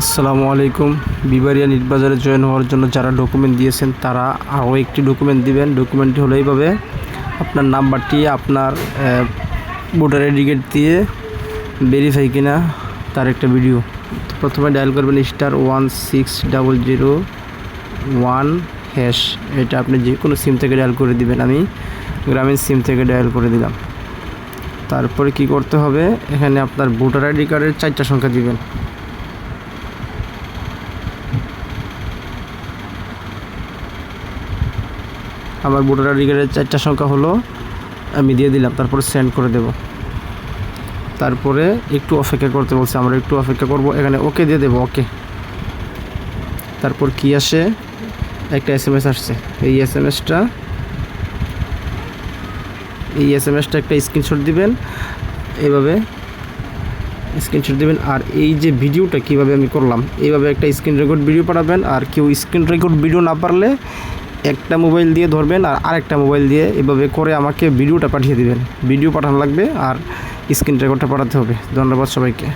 আসসালামু আলাইকুম। বিবারিয়া নিট বাজারে জয়েন হওয়ার জন্য যারা ডকুমেন্ট দিয়েছেন, তারা আরও একটি ডকুমেন্ট দিবেন। ডকুমেন্টটি হলো এইভাবে। আপনার নাম্বারটি আপনার ভোটার আইডি কার্ড দিয়ে ভেরিফাই কিনা, তার একটা ভিডিও প্রথমে ডায়াল করবেন star one six double zero one hash এটা আপনি যে কোনো সিম থেকে ডায়াল করে দিবেন। আমি গ্রামীণ সিম থেকে ডায়াল করে দিলাম। তারপরে কি করতে হবে? এখানে আপনার ভোটার আইডি কার্ডের চারটা সংখ্যা দিবেন। আমার ভোটার আইডি কার্ডের চারটা সংখ্যা হলো, আমি দিয়ে দিলাম, তারপরে সেন্ড করে দেব। তারপরে একটু অপেক্ষা করতে বলছে, আমরা একটু অপেক্ষা করব, এখানে ওকে দিয়ে দেবো ওকে তারপর কি আসে? একটা এস এম এস আসছে। এই এস এম এসটা এই এস এম এসটা একটা স্ক্রিনশট দিবেন, এইভাবে স্ক্রিনশট দিবেন, আর এই যে ভিডিওটা কীভাবে আমি করলাম, এইভাবে একটা স্ক্রিন রেকর্ড ভিডিও পাঠাবেন, আর কেউ স্ক্রিন রেকর্ড ভিডিও না পারলে একটা মোবাইল দিয়ে ধরবেন আর আরেকটা মোবাইল দিয়ে এভাবে করে আমাকে ভিডিওটা পাঠিয়ে দিবেন। ভিডিও পাঠানো লাগবে আর স্ক্রিন রেকর্ডটা পাঠাতে হবে। ধন্যবাদ সবাইকে।